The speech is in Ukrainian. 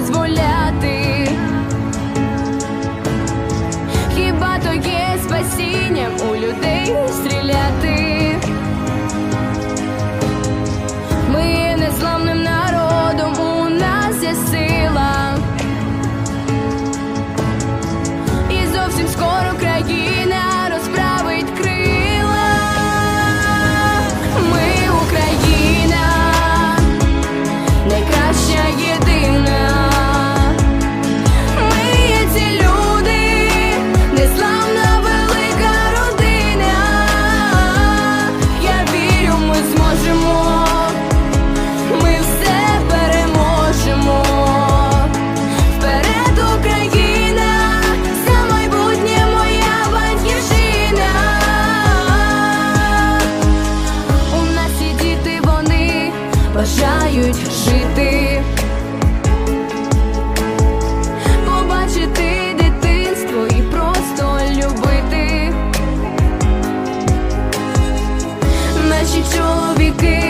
Нас бажають жити. Побачити дитинство і просто любити. Наші чоловіки